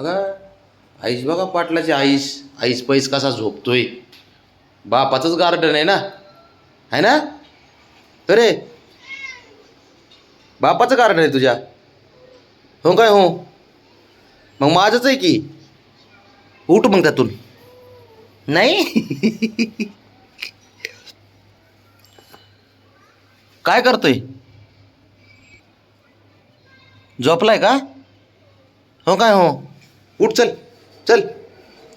बघा आईस बघा पाटलाची ice. Ice पैस कसा झोपतोय. बापाचंच गार्डन आहे ना? आहे ना? अरे बापाचं गार्डन आहे तुझ्या. हो काय हो? मग माझंच आहे की? उठ मग त्यातून. नाही? काय करतोय? झोपलाय का? हो काय हो? उठ चल चल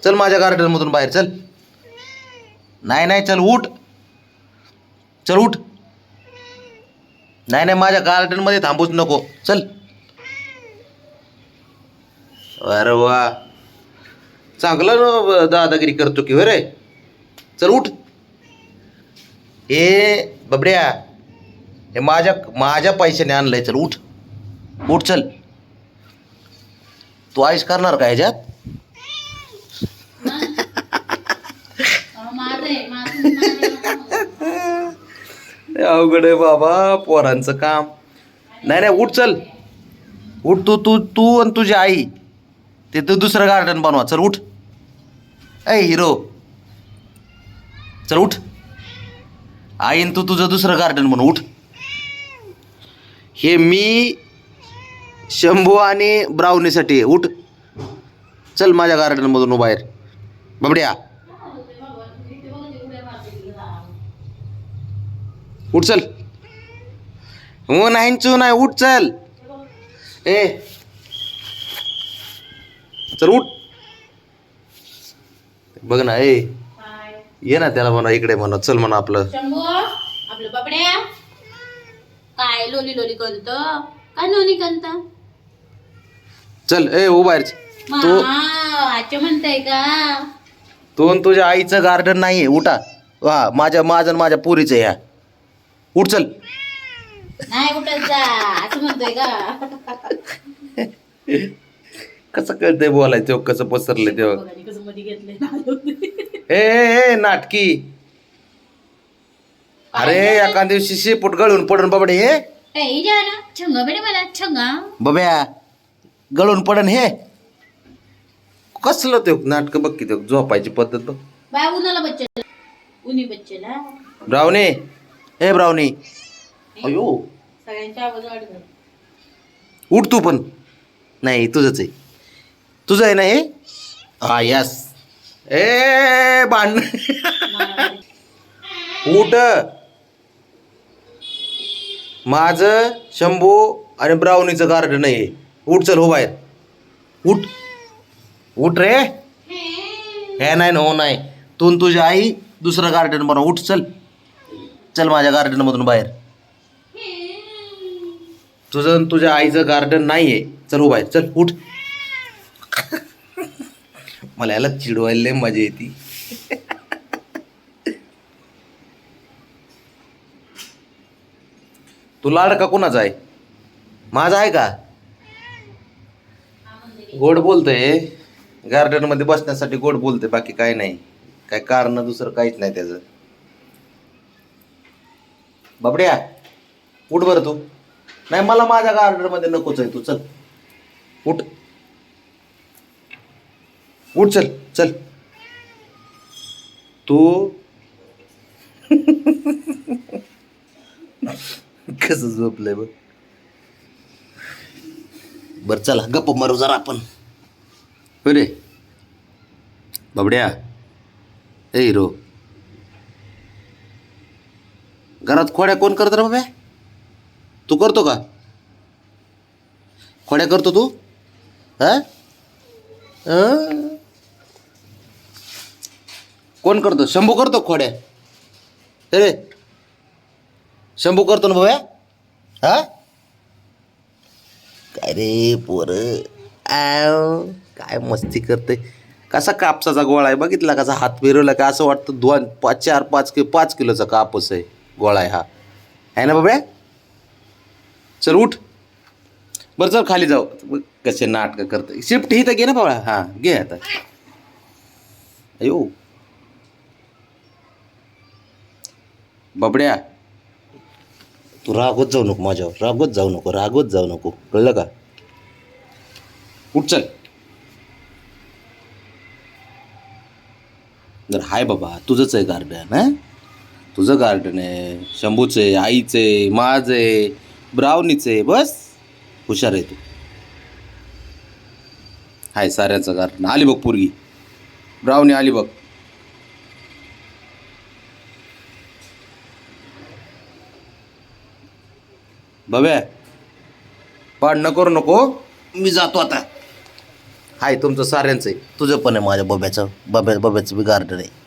चल माझ्या गार्डनमधून बाहेर चल. नाही नाही चल उठ. चल उठ. नाही नाही माझ्या गार्डनमध्ये थांबूच नको चल. अरे वा. चांगला दादागिरी करतो की रे? चल उठ. हे बबड्या हे माझ्या माझ्या पैशाने आणलंय चल उठ. उठ चल. तू आईस करणार का ह्याच्यात? अवघड आहे बाबा पोरांचं काम. नाही नाही उठ चल. उठ तू तू तू आणि तुझी आई. ते तू दुसरं गार्डन बनवा. चल उठ. ऐ हिरो. चल उठ. आईन तू तुझं दुसरं गार्डन बनव उठ. हे मी शंभू आणि ब्राउनीसाठी. उठ. चल माझ्या गार्डनमधून बाहेर बबड्या. उठ चल. हो नाही चू नाही. उठ चल. ए. चल उठ. बघ ना ए. ये ना त्याला म्हणा इकडे म्हणा. चल म्हणा आपलं. आपलं बाबड्या. काय लोली लोली करतो? काय लोली करत? चल ए हो बाहेर तू आजच्या म्हणताय का? तू आणि तुझ्या आईचं गार्डन नाही आहे उठा. वा माझ्या माझं आणि माझ्या पुरीचं ह्या उठ चल. नाही कुठं जा असं म्हणतोय का? कसं कळतंय बोलायचं तेव्हा कसं पसरलंय तेव्हा? बघा, कसं मध्ये घेतलंय ए ए ए, नाटकी. अरे एका दिवशी शेपूट गळून पडून बाबडे हे ए जा ना छंगा बेटे मला छंगा. बब्या गळून पडन हे. कसलं ते नाटक बघ की ते झोपायची पद्धत बघ. बाय उन्हाला उन्ही बच्चेला ब्रावणी. ए ब्रावणी. अयो. सगळ्यांच्या आवाज वाढत उठ तू पण. नाही तुझंच आहे. तुझं आहे ना हे? हा यस ए भांड. उठ. माझं शंभू आणि ब्राउनीचं गार्डन आहे. उठ चल हो बाहेर. उठ. उठ रे. हे नाही ना हो नाही. तू तुझी आई दुसरं गार्डन बनव. उठ चल. चल माझ्या गार्डनमधून बाहेर. तुझं तुझ्या आईचं गार्डन नाही आहे चल हो बाहेर. चल उठ. मला याला चिडवायला लय मजा येते. तू लाडका कुणाचा आहे? माझा आहे का? गोड बोलतोय. गार्डनमध्ये बसण्यासाठी गोड बोलतोय बाकी काय नाही. काय कारण दुसरं काहीच नाही त्याचं. बाबड्या उठ बरं तू. नाही मला माझ्या गार्डनमध्ये नकोच आहे तू. चल. उठ. उठ चल चल. तू कसं झोपलंय बघ. बर चला गप्प मारू जरा आपण. होय रे. बाबड्या. ए हिरो. घरात खोड्या कोण करत रे बाब्या तू करतो का? खोड्या करतो तू? हा? कोण करतो? शंभू करतो खोड्या? रे. शंभू करतो ना बाब्या हा? अरे रे पोर काय मस्ती करते कसा कापसाचा गोळा आहे बघितला कसा हात फिरवला का? असं वाटतं दोन पाच चार पाच किलो पाच किलोचा कापूस आहे गोळा आहे हा. आहे ना बाबा? चल उठ. बरं चल खाली जाऊ. कसे नाटकं करते शिफ्ट ही तर घे ना बाबा. हां घे आता. अयो. बाबड्या. तू रागवत जाऊ नको माझ्यावर रागवत जाऊ नको रागवत जाऊ नको. कळलं का? उठचल जर तर हाय बाबा तुझंच आहे गार्डन हा? तुझं गार्डन आहे शंभूचे आईचे माझे ब्राउनीचे माझं आहे आहे बस. हुशार आहे तू. हाय साऱ्याचं गार्डन आली बघ पोरगी. ब्रावणी आली बघ. भव्या. पाड नको करू नको. मी जातो आता. हाय तुमचं साऱ्यांचं आहे तुझं पण आहे माझ्या बब्याचं बब्या बब्याचं बी गार्डन आहे.